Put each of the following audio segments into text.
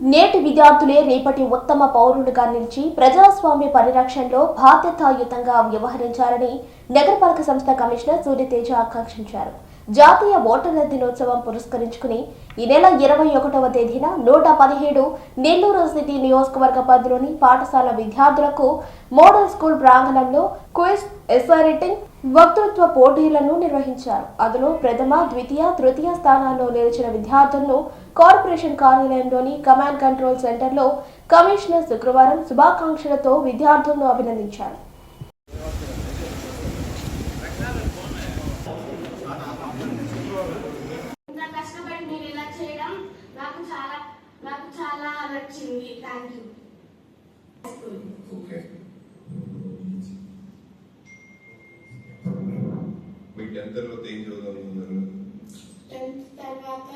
నేటి విద్యార్థులే రేపటి ఉత్తమ పౌరులుగా నిలిచి ప్రజాస్వామ్య పరిరక్షణలో బాధ్యతాయుతంగా వ్యవహరించాలని నగరపాలక సంస్థ కమిషనర్ సూర్యతేజ ఆకాంక్షించారు. జాతీయ ఓటర్ల దినోత్సవం పురస్కరించుకుని ఈ నెల ఇరవై ఒకటవ తేదీన నూట పదిహేడు నెల్లూరు సిటీ నియోజకవర్గ పరిధిలోని పాఠశాల విద్యార్థులకు మోడల్ స్కూల్ ప్రాంగణంలో క్విజ్ ఎస్ఐ రైటింగ్ వక్తృత్వ పోటీలను నిర్వహించారు. అందులో ప్రథమ ద్వితీయ తృతీయ స్థానాల్లో నిలిచిన విద్యార్థులను కార్పొరేషన్ కార్యాలయంలోని కమాండ్ కంట్రోల్ సెంటర్లో కమిషనర్ శుక్రవారం శుభాకాంక్షలతో విద్యార్థులను అభినందించారు. చాలా నచ్చింది. థ్యాంక్ యూ ఓకే మీ టెన్త్ తర్వాత ఏం టెన్త్ తర్వాత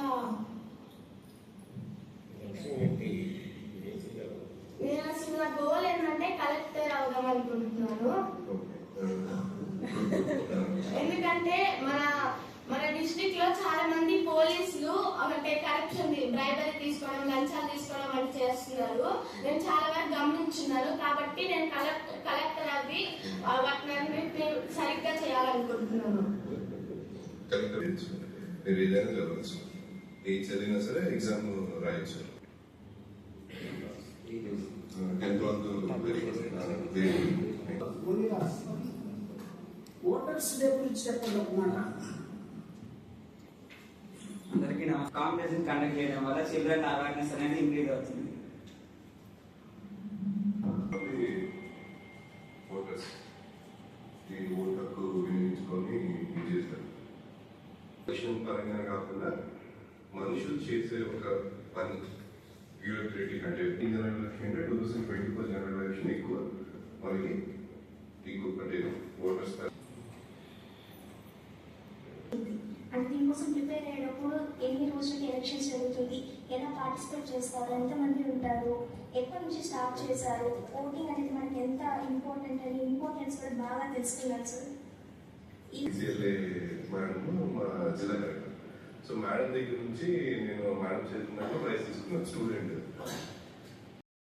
నేను అసలు నా గోల్ ఏంటంటే కలెక్టర్ అవుదాం అనుకుంటున్నాను. ఎందుకంటే మన మన డిస్ట్రిక్ట్లో చాలా మంది పోలీసులు అంటే కరప్షన్ బ్రైబరీ తీసుకోవడం లంచాలు చేస్తున్నారు. నేను చాలా వరకు గమనించున్నాను కాబట్టి నేను కలెక్టర్ కలెక్టర్ అవి వాటిని సరిగ్గా చేయాలనుకుంటున్నాను. మీరు ఏదైనా చదవచ్చు. ఏది చదివినా సరే ఎగ్జామ్ రాయొచ్చు. టెన్త్ వరకు వెరీ. వెరీ ముందుగా ఓటర్స్ డే గురించి చెప్పండి ఒక మాట. అందరికీ కాంపిటీషన్ కండక్ట్ చేయడం వల్ల చిల్డ్రన్ అవేర్నెస్ అనేది ఇంక్రీజ్ అవుతుంది ఓటర్స్ ఈ ఓటు హక్కు వినియోగించుకొని ఇది చేస్తారు ఎలక్షన్ పరంగా కాకుండా మనుషులు చేసే ఒక పని బ్యూరోక్రటీ అంటే ఈ జనరల్ ఎలక్షన్ అంటే two thousand twenty four general election ఎక్కువ. మనకి ఎక్కువ అంటే ఓటర్స్ దీనికోసం ప్రిపేర్ అయ్యేటప్పుడు ఎన్ని రోజులకి ఎలక్షన్స్ జరుగుతుంది ఎలా పార్టిసిపేట్ చేస్తారు ఎంతమంది ఉంటారు ఎప్పటి నుంచి స్టార్ట్ చేశారు ఓటింగ్ అనేది మనకి ఎంత ఇంపార్టెంట్ అని ఇంపార్టెన్స్ కూడా బాగా తెలుసుకున్నారు సార్ ఈ ఈసీఎల్ఏ మేడం మా జిల్లా కలెక్టర్. సో మేడం దగ్గర నుంచి నేను మేడం చేస్తున్నట్టు ప్రైస్ తీసుకున్నాను స్టూడెంట్.